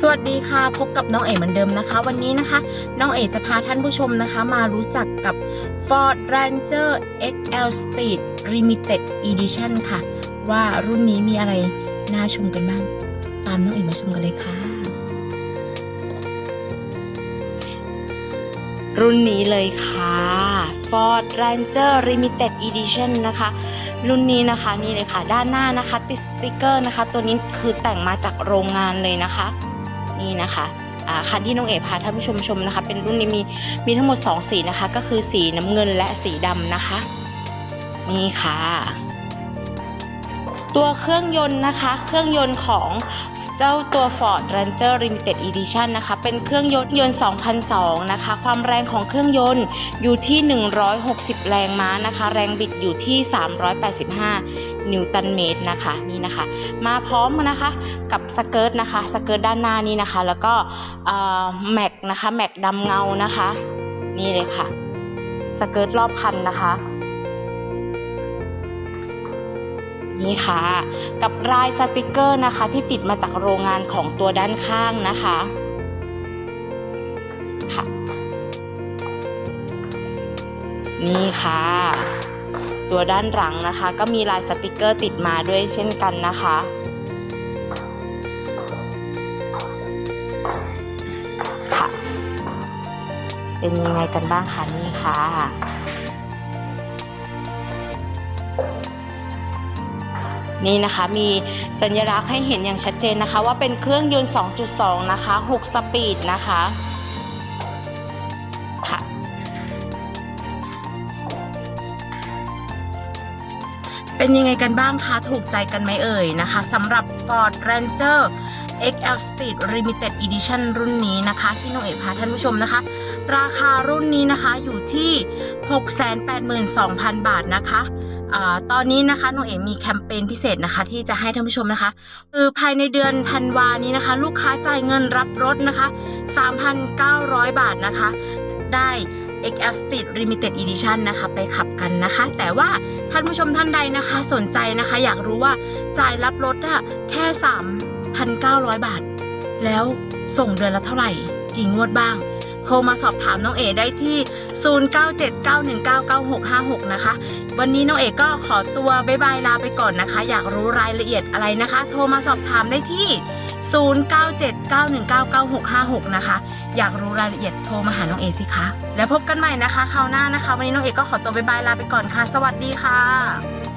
สวัสดีค่ะพบกับน้องเอ๋เหมือนเดิมนะคะ วันนี้นะคะ น้องเอ๋จะพาท่านผู้ชมนะคะ มารู้จักกับ Ford Ranger XL Street Limited Edition ค่ะ ว่ารุ่นนี้มีอะไรน่าชมกันบ้าง ตามน้องเอ๋มาชมกันเลยค่ะ รุ่นนี้เลยค่ะ Ford Ranger Limited Edition นะคะรุ่นนี้นะคะนี่เลยค่ะ ด้านหน้านะคะ ติดสติกเกอร์นะคะ ตัวนี้คือแต่งมาจากโรงงานเลยนะคะ นี่นะคะคันที่น้องเอ๋พาท่านผู้ชมชมนะคะ เป็นรุ่นนี้มีมีทั้งหมด 2 สีนะคะ ก็คือสีน้ำเงินและสีดำนะคะ นี่ค่ะ ตัวเครื่องยนต์นะคะ เครื่องยนต์ของ เจ้าตัว Ford Ranger Limited Edition นะคะ เป็นเครื่องยนต์ยนต์ 2002 นะคะ ความแรงของเครื่องยนต์อยู่ที่ 160 แรงม้านะคะ แรงบิดอยู่ที่ 385 นิวตันเมตรนะคะ นี่นะคะ มาพร้อมนะคะ กับสเกิร์ตนะคะ สเกิร์ตด้านหน้านี้นะคะ แล้วก็แม็กนะคะ แม็กดำเงานะคะ นี่เลยค่ะ สเกิร์ตรอบคันนะคะ นี่ค่ะ กับลายสติกเกอร์นะคะที่ติดมาจากโรงงานของตัวด้านข้างนะคะค่ะนี่ค่ะ ตัวด้านหลังนะคะ ก็มีลายสติกเกอร์ติดมาด้วยเช่นกันนะคะค่ะเป็นยังไงกันบ้างคะนี่ค่ะ นี่นะคะมีสัญลักษณ์ให้เห็นอย่างชัดเจนนะคะ ว่าเป็นเครื่องยนต์ 2.2 นะคะ 6 สปีดนะคะค่ะเป็นยังไงกันบ้างคะ ถูกใจกันไหมเอ่ยนะคะสำหรับ Ford Ranger XL Street Limited Edition รุ่นนี้นะคะที่น้องเอ๋พาท่านผู้ชมนะคะ ราคารุ่นนี้นะคะอยู่ที่ 682,000 บาทนะคะอตอนนี้นะคะน้องเอ๋มีแคมเปญพิเศษนะคะ ที่จะให้ท่านผู้ชมนะคะคือภายในเดือนธันวานี้นะคะ ลูกค้าจ่ายเงินรับรถนะคะ 3,900 บาทนะคะ ได้ XL Street Limited Edition นะคะไปขับกันนะคะ แต่ว่าท่านผู้ชมท่านใดนะคะสนใจนะคะ อยากรู้ว่าจ่ายรับรถอะแค่ 3,900 บาท แล้วส่งเดือนละเท่าไหร่ กี่งวดบ้าง โทรมาสอบถามน้องเอได้ที่ 0979199656 นะคะ วันนี้น้องเอกก็ขอตัวบ๊ายบายลาไปก่อนนะคะ อยากรู้รายละเอียดอะไรนะคะ โทรมาสอบถามได้ที่ 0979199656 นะคะ อยากรู้รายละเอียดโทรมาหาน้องเอสิคะ แล้วพบกันใหม่นะคะคราวหน้านะคะ วันนี้น้องเอกก็ขอตัวบ๊ายบายลาไปก่อนค่ะ สวัสดีค่ะ